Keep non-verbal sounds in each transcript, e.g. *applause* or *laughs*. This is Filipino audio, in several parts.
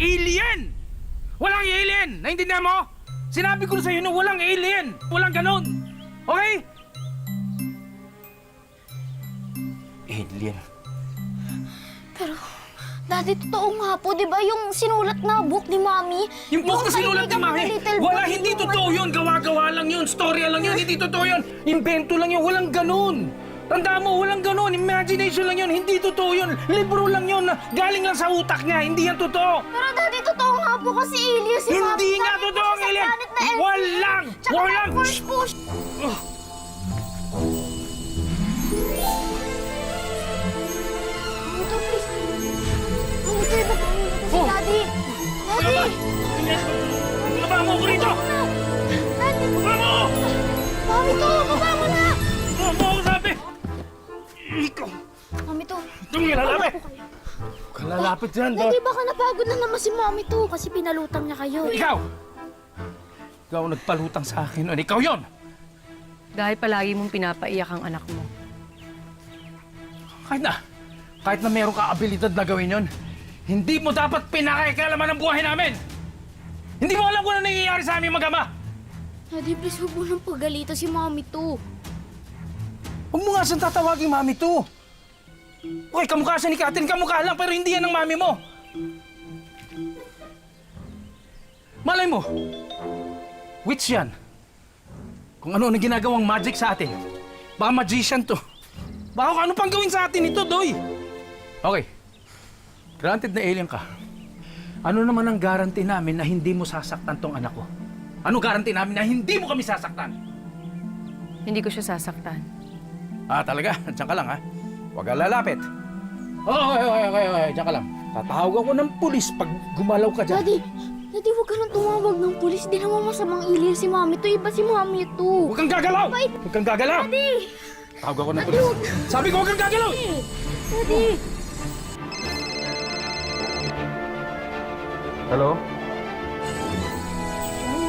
alien! Walang alien! Naintindihan mo? Sinabi ko na sa'yo na walang alien! Walang ganon! Okay? Alien. Pero, Daddy, totoo nga po, di ba? Yung sinulat na book ni Mami. Yung book na sinulat ni Mami, wala, hindi totoo yun. Gawa-gawa lang yun. Storya lang yun. Hindi totoo yun. Invento lang yun. Walang ganun. Tanda mo, walang ganun. Imagination lang yun. Hindi totoo yun. Libro lang yun. Galing lang sa utak niya. Hindi yan totoo. Pero Daddy, totoo nga po kasi alien si. Hindi nga totoo ang Earth. Walang. Walang. push, push. Ito, please. Ito, ito, ito, Oh. Daddy. Daddy. Baba mo ko rito. Mami to. Itong lalapit. Kalalapit dyan. Daddy, baka napagod na naman si Mami to kasi pinalutang niya kayo. Ikaw. Ikaw ang nagpalutang sa akin. Ano, ikaw yon. Dahil palagi mong pinapaiyak ang anak mo. Kahit na, kahit na meron ka abilidad na gawin yon, hindi mo dapat pinakikalaman ang buhay namin! Hindi mo alam kung ano nangyayari sa aming mag-ama! Daddy, please huwag mo nang pagalitan si Mami to. Huwag mo nga siyang tatawagin mami to! Okay, kamukha siya ni Katrin, kamukha lang, pero hindi yan ang mami mo! Malay mo, witch yan. Kung ano na ginagawang magic sa atin. Baka magician to. Baka ano pang gawin sa atin ito, Doy. Okay. Granted na alien ka. Ano naman ang guarantee namin na hindi mo sasaktan tong anak ko? Ano guarantee namin na hindi mo kami sasaktan? Hindi ko siya sasaktan. Ah, talaga? *laughs* Diyan ka lang, ha? Huwag ka lalapit. Oo, okay, okay, okay, okay. Diyan ka lang. Tatawag ako ng pulis pag gumalaw ka dyan. Daddy, Daddy, huwag ka nang tumawag ng pulis. Di naman masamang alien si Mami to. Iba si Mami to. Huwag kang gagalaw! Wait. Huwag kang gagalaw! Daddy! Tawag ako ng pulis. Sabi ko, huwag kang gagalaw! Daddy! Hello?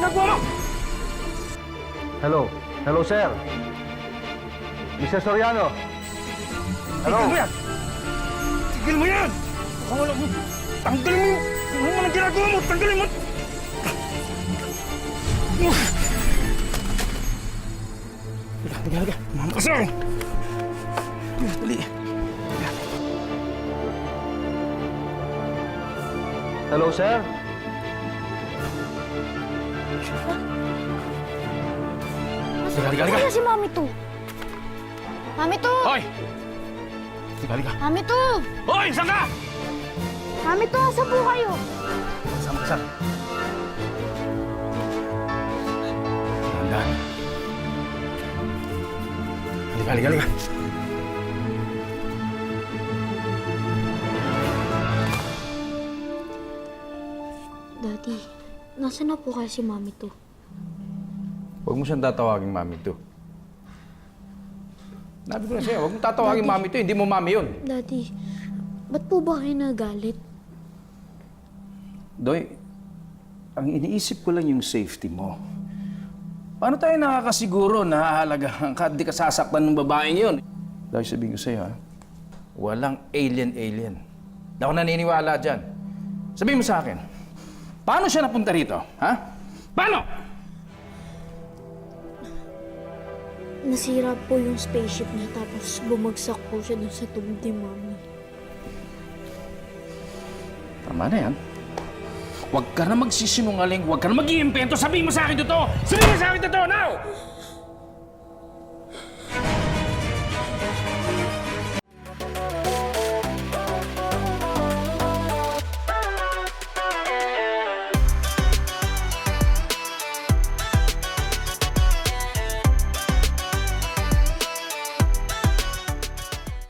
Anong mo? Hello? Hello, sir? Mr. Soriano? Hello? Tigil mo yan! Tigil mo yan! Baka wala mo. Tanggalin mo. Ano mo nang ginagawa mo? Tanggalin mo! Halika, halika, halika. Mama ka sa'yo! Dali. Hello, sir? Halika, halika, halika. Kaya si Mami to. Mami to! Hoy! Halika, halika. Mami to! Hoy! Saan ka? Mami to, asa po kayo? Saan ka? Saan? Dahan-dahan. Halika, halika, halika. Daddy, nasa na po kaya si Mami to? Huwag mo siyang tatawagin mami to. Nabi ko na sa'yo, huwag mo tatawagin mami to. Hindi mo mami yun. Daddy, ba't po ba kayo nagalit? Doy, ang iniisip ko lang yung safety mo. Paano tayo nakakasiguro na hahalagaan *laughs* ka at di ka sasaktan ng babaeng yun? Dahil sabihin ko sa'yo, ha? Walang alien-alien. Hindi ako naniniwala dyan. Sabihin mo sa akin, paano siya napunta rito? Ha? Paano? Nasira po yung spaceship niya tapos bumagsak po siya dun sa tubig ni Mami. Tama na yan. Huwag ka na magsisinungaling, huwag ka na mag-iimpento. Sabihin mo sa akin totoo! Sabihin mo sa akin totoo now!